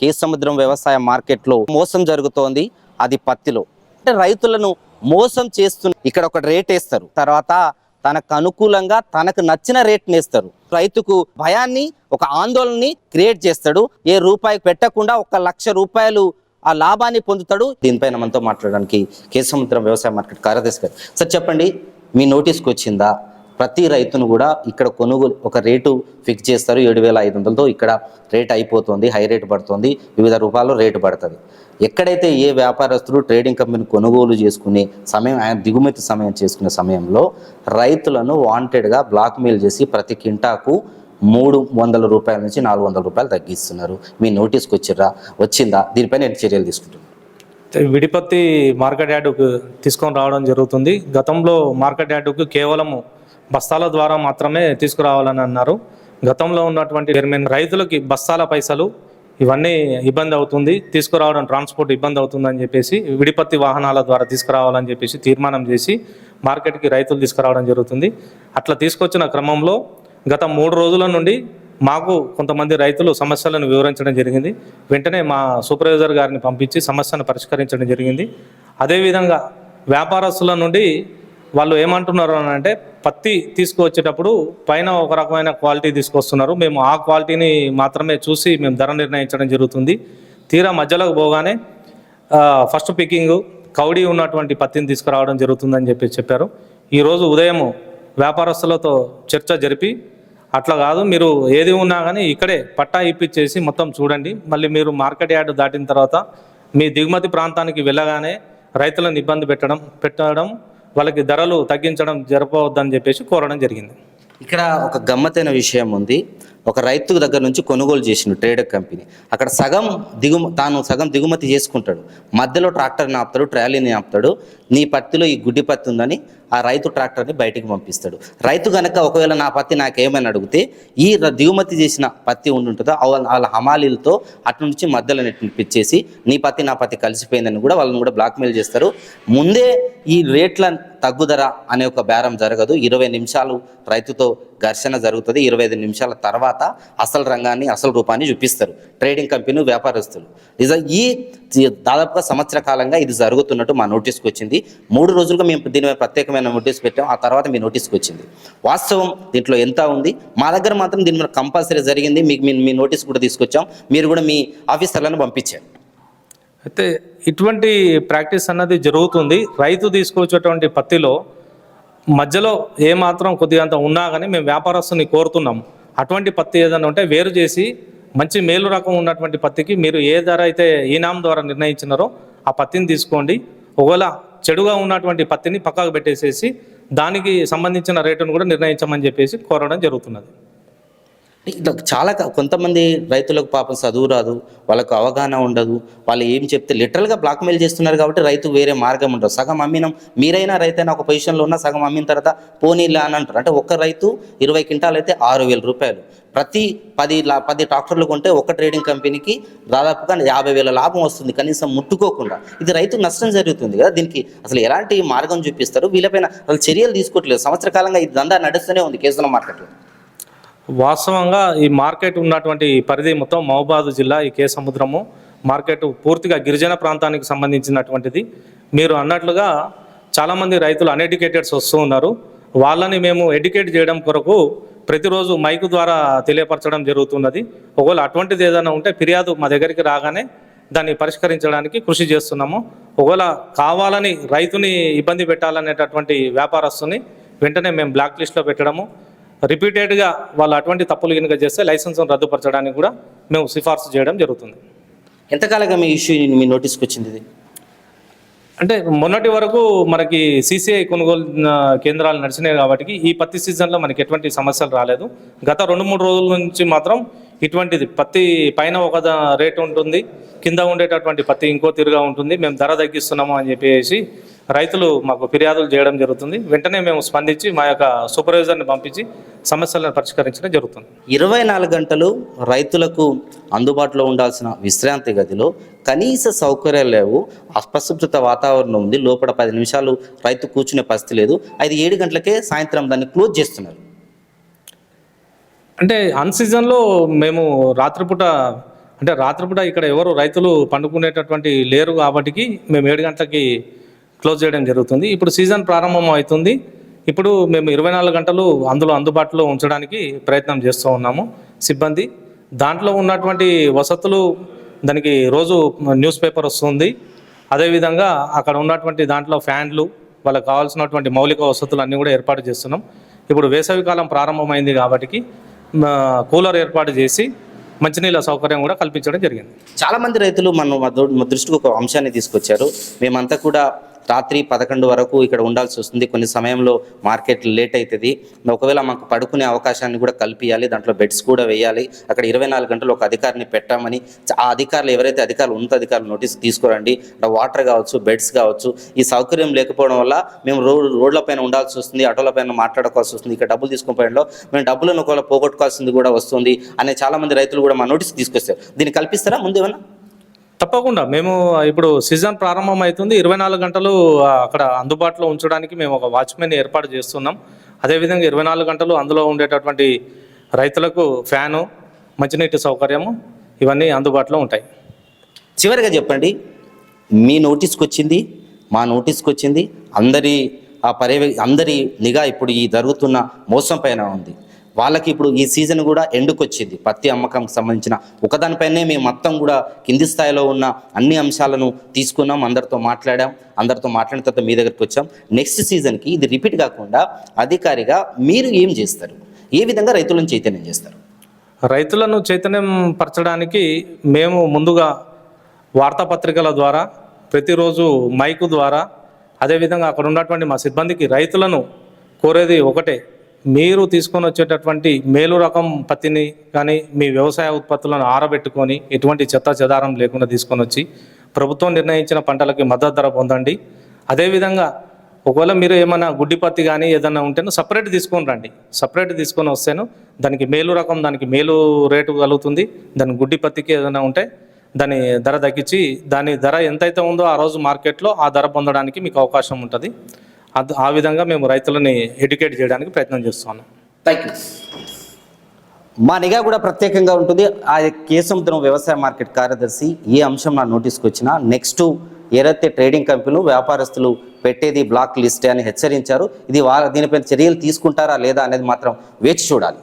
కేసముద్రం వ్యవసాయ మార్కెట్లో మోసం జరుగుతోంది అది పత్తిలో. అంటే రైతులను మోసం చేస్తున్న ఇక్కడ ఒక రేట్ వేస్తారు. తర్వాత తనకు అనుకూలంగా తనకు నచ్చిన రేట్ నేస్తారు. రైతుకు భయాన్ని ఒక ఆందోళనని క్రియేట్ చేస్తాడు. ఏ రూపాయి పెట్టకుండా ఒక లక్ష రూపాయలు ఆ లాభాన్ని పొందుతాడు. దీనిపైన మనతో మాట్లాడడానికి కేసముద్రం వ్యవసాయ మార్కెట్ కార్యదర్శి గారు. సార్ చెప్పండి మీ నోటీస్కి వచ్చిందా? ప్రతి రైతును కూడా ఇక్కడ కొనుగోలు ఒక రేటు ఫిక్స్ చేస్తారు. ఏడు వేల ఐదు వందలతో ఇక్కడ రేట్ అయిపోతుంది హై రేట్ పడుతుంది వివిధ రూపాయల్లో రేటు పడుతుంది. ఎక్కడైతే ఏ వ్యాపారస్తులు ట్రేడింగ్ కంపెనీ కొనుగోలు చేసుకునే సమయం ఆయన దిగుమతి సమయం చేసుకునే సమయంలో రైతులను వాంటెడ్గా బ్లాక్మెయిల్ చేసి ప్రతి కింటాకు మూడు వందల రూపాయల నుంచి నాలుగు వందల రూపాయలు తగ్గిస్తున్నారు. మీ నోటీస్కి వచ్చిర్రా? వచ్చిందా? దీనిపైన ఎన్ని చర్యలు తీసుకుంటున్నారు? విడిపత్తి మార్కెట్ యార్డుకు తీసుకొని రావడం జరుగుతుంది. గతంలో మార్కెట్ యార్డుకు కేవలము బస్తాల ద్వారా మాత్రమే తీసుకురావాలని అన్నారు. గతంలో ఉన్నటువంటి చైర్మన్ రైతులకి బస్తాల పైసలు ఇవన్నీ ఇబ్బంది అవుతుంది తీసుకురావడం ట్రాన్స్పోర్ట్ ఇబ్బంది అవుతుందని చెప్పేసి విడిపత్తి వాహనాల ద్వారా తీసుకురావాలని చెప్పేసి తీర్మానం చేసి మార్కెట్కి రైతులు తీసుకురావడం జరుగుతుంది. అట్లా తీసుకొచ్చిన క్రమంలో గత మూడు రోజుల నుండి మాకు కొంతమంది రైతులు సమస్యలను వివరించడం జరిగింది. వెంటనే మా సూపర్వైజర్ గారిని పంపించి సమస్యను పరిష్కరించడం జరిగింది. అదేవిధంగా వ్యాపారస్తుల నుండి వాళ్ళు ఏమంటున్నారు అని అంటే పత్తి తీసుకువచ్చేటప్పుడు పైన ఒక రకమైన క్వాలిటీ తీసుకొస్తున్నారు. మేము ఆ క్వాలిటీని మాత్రమే చూసి మేము ధర నిర్ణయించడం జరుగుతుంది. తీరా మధ్యలోకి పోగానే ఫస్ట్ పికింగ్ కౌడీ ఉన్నటువంటి పత్తిని తీసుకురావడం జరుగుతుందని చెప్పి చెప్పారు. ఈరోజు ఉదయం వ్యాపారస్తులతో చర్చ జరిపి అట్లా కాదు మీరు ఏది ఉన్నా కానీ ఇక్కడే పట్టా ఇప్పించేసి మొత్తం చూడండి. మళ్ళీ మీరు మార్కెట్ యార్డ్ దాటిన తర్వాత మీ దిగుమతి ప్రాంతానికి వెళ్ళగానే రైతులను ఇబ్బంది పెట్టడం పెట్టడం వాళ్ళకి ధరలు తగ్గించడం జరపవద్దని చెప్పేసి కోరడం జరిగింది. ఇక్కడ ఒక గమ్మతైన విషయం ఉంది. ఒక రైతు దగ్గర నుంచి కొనుగోలు చేసిండు ట్రేడర్ కంపెనీ. అక్కడ సగం దిగుమ తాను సగం దిగుమతి చేసుకుంటాడు. మధ్యలో ట్రాక్టర్ని ఆపుతాడు ట్రాలీని ఆపుతాడు నీ పత్తిలో ఈ గుడ్డి పత్తి ఉందని ఆ రైతు ట్రాక్టర్ని బయటికి పంపిస్తాడు. రైతు కనుక ఒకవేళ నా పత్తి నాకేమని అడిగితే ఈ దిగుమతి చేసిన పత్తి ఉంటుంటుందో వాళ్ళ వాళ్ళ హమాలీలతో అటు నుంచి మధ్యలో పిచ్చేసి నీ పత్తి నా పత్తి కలిసిపోయిందని కూడా వాళ్ళని కూడా బ్లాక్మెయిల్ చేస్తారు. ముందే ఈ రేట్ల తగ్గుదర అనే ఒక బేరం జరగదు. ఇరవై నిమిషాలు రైతుతో ఘర్షణ జరుగుతుంది. ఇరవై ఐదు నిమిషాల తర్వాత అసలు రంగాన్ని అసలు రూపాన్ని చూపిస్తారు. ట్రేడింగ్ కంపెనీ వ్యాపారస్తులు. నిజ ఈ ఈ దాదాపుగా సంవత్సర కాలంగా ఇది జరుగుతున్నట్టు మా నోటీస్కి వచ్చింది. మూడు రోజులుగా మేము దీని ప్రత్యేకమైన నోటీస్ పెట్టాం. ఆ తర్వాత మీ నోటీస్కి వచ్చింది. వాస్తవం దీంట్లో ఎంత ఉంది? మా దగ్గర మాత్రం దీని మీద కంపల్సరీ జరిగింది. మీకు మీ- మీ నోటీస్ కూడా తీసుకొచ్చాం. మీరు కూడా మీ ఆఫీసర్లను పంపించారు. అయితే ఇటువంటి ప్రాక్టీస్ అన్నది జరుగుతుంది. రైతు తీసుకొచ్చేటువంటి పత్తిలో మధ్యలో ఏ మాత్రం కొద్దిగా అంత ఉన్నా కానీ మేము వ్యాపారస్తుని కోరుతున్నాం. అటువంటి పత్తి ఏదైనా ఉంటే వేరు చేసి మంచి మేలు రకం ఉన్నటువంటి పత్తికి మీరు ఏ ధర అయితే ఈనాం ద్వారా నిర్ణయించినారో ఆ పత్తిని తీసుకోండి. ఒకవేళ చెడుగా ఉన్నటువంటి పత్తిని పక్కకు పెట్టేసేసి దానికి సంబంధించిన రేటును కూడా నిర్ణయించమని చెప్పేసి కోరడం జరుగుతున్నది. ఇట్లా చాలా కొంతమంది రైతులకు పాపం చదువు రాదు వాళ్ళకు అవగాహన ఉండదు వాళ్ళు ఏం చెప్తే లిటరల్గా బ్లాక్మెయిల్ చేస్తున్నారు కాబట్టి రైతు వేరే మార్గం ఉండదు. సగం అమ్మినాం మీరైనా రైతైనా ఒక పొజిషన్లో ఉన్న సగం అమ్మిన తర్వాత పోనీలా అని అంటారు. అంటే ఒక్క రైతు ఇరవై క్వింటాలు అయితే ఆరు వేల రూపాయలు. ప్రతి పది లా పది ట్రాక్టర్లు కొంటే ఒక ట్రేడింగ్ కంపెనీకి దాదాపుగా యాభై వేల లాభం వస్తుంది. కనీసం ముట్టుకోకుండా. ఇది రైతుకు నష్టం జరుగుతుంది కదా. దీనికి అసలు ఎలాంటి మార్గం చూపిస్తారు? వీళ్ళపైన అసలు చర్యలు తీసుకోవట్లేదు. సంవత్సర కాలంగా ఈ దందా నడుస్తూనే ఉంది కేసుల మార్కెట్లో. వాస్తవంగా ఈ మార్కెట్ ఉన్నటువంటి పరిధి మొత్తం మహబాద్ జిల్లా ఈ కే సముద్రము. మార్కెట్ పూర్తిగా గిరిజన ప్రాంతానికి సంబంధించినటువంటిది. మీరు అన్నట్లుగా చాలామంది రైతులు అన్ఎడ్యుకేటెడ్స్ వస్తూ ఉన్నారు. వాళ్ళని మేము ఎడ్యుకేట్ చేయడం కొరకు ప్రతిరోజు మైకు ద్వారా తెలియపరచడం జరుగుతున్నది. ఒకవేళ అటువంటిది ఏదైనా ఉంటే ఫిర్యాదు మా దగ్గరికి రాగానే దాన్ని పరిష్కరించడానికి కృషి చేస్తున్నాము. ఒకవేళ కావాలని రైతుని ఇబ్బంది పెట్టాలనేటటువంటి వ్యాపారస్తుని వెంటనే మేము బ్లాక్ లిస్ట్లో పెట్టడము. రిపీటెడ్గా వాళ్ళు అటువంటి తప్పులు కనుక చేస్తే లైసెన్స్ రద్దుపరచడానికి కూడా మేము సిఫార్సు చేయడం జరుగుతుంది. ఎంతకాలంగా మీ ఇష్యూ మీ నోటీస్కి వచ్చింది ఇది? అంటే మొన్నటి వరకు మనకి సీసీఐ కొనుగోలు కేంద్రాలు నడిచినాయి కాబట్టి ఈ పత్తి సీజన్లో మనకి ఎటువంటి సమస్యలు రాలేదు. గత రెండు మూడు రోజుల నుంచి మాత్రం ఇటువంటిది పత్తి పైన ఒక రేటు ఉంటుంది కింద ఉండేటటువంటి పత్తి ఇంకో తీరుగా ఉంటుంది మేము ధర తగ్గిస్తున్నాము అని చెప్పేసి రైతులు మాకు ఫిర్యాదులు చేయడం జరుగుతుంది. వెంటనే మేము స్పందించి మా యొక్క సూపర్వైజర్ని పంపించి సమస్యలను పరిష్కరించడం జరుగుతుంది. ఇరవై నాలుగు గంటలు రైతులకు అందుబాటులో ఉండాల్సిన విశ్రాంతి గదిలో కనీస సౌకర్యాలు లేవు. అపరిశుభ్రత వాతావరణం ఉంది. లోపల పది నిమిషాలు రైతు కూర్చునే పరిస్థితి లేదు. ఐదు ఏడు గంటలకే సాయంత్రం దాన్ని క్లోజ్ చేస్తున్నారు. అంటే అన్ సీజన్లో మేము రాత్రిపూట అంటే రాత్రిపూట ఇక్కడ ఎవరు రైతులు పండుకునేటటువంటి లేరు కాబట్టి మేము ఏడు గంటలకి క్లోజ్ చేయడం జరుగుతుంది. ఇప్పుడు సీజన్ ప్రారంభం అవుతుంది. ఇప్పుడు మేము ఇరవై నాలుగు గంటలు అందులో అందుబాటులో ఉంచడానికి ప్రయత్నం చేస్తూ ఉన్నాము. సిబ్బంది దాంట్లో ఉన్నటువంటి వసతులు దానికి రోజు న్యూస్ పేపర్ వస్తుంది. అదేవిధంగా అక్కడ ఉన్నటువంటి దాంట్లో ఫ్యాన్లు వాళ్ళకి కావాల్సినటువంటి మౌలిక వసతులు అన్నీ కూడా ఏర్పాటు చేస్తున్నాం. ఇప్పుడు వేసవికాలం ప్రారంభమైంది కాబట్టి కూలర్ ఏర్పాటు చేసి మంచినీళ్ళ సౌకర్యం కూడా కల్పించడం జరిగింది. చాలామంది రైతులు మన మా మా దృష్టికి ఒక అంశాన్ని తీసుకొచ్చారు. మేమంతా కూడా రాత్రి పదకొండు వరకు ఇక్కడ ఉండాల్సి వస్తుంది. కొన్ని సమయంలో మార్కెట్ లేట్ అవుతుంది ఒకవేళ మాకు పడుకునే అవకాశాన్ని కూడా కల్పించాలి దాంట్లో బెడ్స్ కూడా వేయాలి. అక్కడ ఇరవై నాలుగు గంటలు ఒక అధికారిని పెట్టామని ఆ అధికారులు ఎవరైతే అధికారులు ఉన్నత అధికారులు నోటీస్ తీసుకురండి. వాటర్ కావచ్చు బెడ్స్ కావచ్చు ఈ సౌకర్యం లేకపోవడం వల్ల మేము రోడ్ రోడ్లపైన ఉండాల్సి వస్తుంది. ఆటోలపైన మాట్లాడుకోవాల్సి వస్తుంది. ఇక్కడ డబ్బులు తీసుకుని పోయడంలో మేము డబ్బులను ఒకవేళ పోగొట్టుకోవాల్సింది కూడా వస్తుంది అనే చాలామంది రైతులు కూడా మా నోటీస్ తీసుకొస్తారు దీన్ని కల్పిస్తారా? ముందు ఏమన్నా? తప్పకుండా. మేము ఇప్పుడు సీజన్ ప్రారంభం అవుతుంది ఇరవై నాలుగు గంటలు అక్కడ అందుబాటులో ఉంచడానికి మేము ఒక వాచ్మెన్ ఏర్పాటు చేస్తున్నాం. అదేవిధంగా ఇరవై నాలుగు గంటలు అందులో ఉండేటటువంటి రైతులకు ఫ్యాను మంచినీటి సౌకర్యము ఇవన్నీ అందుబాటులో ఉంటాయి. చివరిగా చెప్పండి. మీ నోటీస్కి వచ్చింది మా నోటీస్కి వచ్చింది అందరి ఆ పర్యవే అందరి నిఘా ఇప్పుడు ఈ జరుగుతున్న మోసం పైన ఉంది. వాళ్ళకి ఇప్పుడు ఈ సీజన్ కూడా ఎండుకొచ్చింది పత్తి అమ్మకంకి సంబంధించిన ఒకదానిపైనే మేము మొత్తం కూడా కింది స్థాయిలో ఉన్న అన్ని అంశాలను తీసుకున్నాం. అందరితో మాట్లాడాం. అందరితో మాట్లాడిన తర్వాత మీ దగ్గరికి వచ్చాం. నెక్స్ట్ సీజన్కి ఇది రిపీట్ కాకుండా అధికారిగా మీరు ఏం చేస్తారు? ఏ విధంగా రైతులను చైతన్యం చేస్తారు? రైతులను చైతన్యం పరచడానికి మేము ముందుగా వార్తాపత్రికల ద్వారా ప్రతిరోజు మైకు ద్వారా అదేవిధంగా అక్కడ ఉన్నటువంటి మా సిబ్బందికి రైతులను కోరేది ఒకటే. మీరు తీసుకొని వచ్చేటటువంటి మేలు రకం పత్తిని కానీ మీ వ్యవసాయ ఉత్పత్తులను ఆరబెట్టుకొని ఎటువంటి చెత్త చెదారం లేకుండా తీసుకొని వచ్చి ప్రభుత్వం నిర్ణయించిన పంటలకి మద్దతు ధర పొందండి. అదేవిధంగా ఒకవేళ మీరు ఏమైనా గుడ్డి పత్తి కానీ ఏదైనా ఉంటేనో సపరేట్ తీసుకొని రండి. సపరేట్ తీసుకొని వస్తేను దానికి మేలు రకం దానికి మేలు రేటు కలుగుతుంది. దాని గుడ్డి పత్తికి ఏదైనా ఉంటే దాని ధర తగ్గించి దాని ధర ఎంతైతే ఉందో ఆ రోజు మార్కెట్లో ఆ ధర పొందడానికి మీకు అవకాశం ఉంటుంది. ఆ విధంగా మేము రైతులని ఎడ్యుకేట్ చేయడానికి ప్రయత్నం చేస్తున్నాం. థ్యాంక్ యూ మా నిఘా కూడా ప్రత్యేకంగా ఉంటుంది. ఆ కేసముద్రం వ్యవసాయ మార్కెట్ కార్యదర్శి ఏ అంశం నా నోటీస్కి వచ్చినా నెక్స్ట్ ఏదైతే ట్రేడింగ్ కంపెనీలు వ్యాపారస్తులు పెట్టేది బ్లాక్ లిస్టే అని హెచ్చరించారు. ఇది వా దీనిపై చర్యలు తీసుకుంటారా లేదా అనేది మాత్రం వేచి చూడాలి.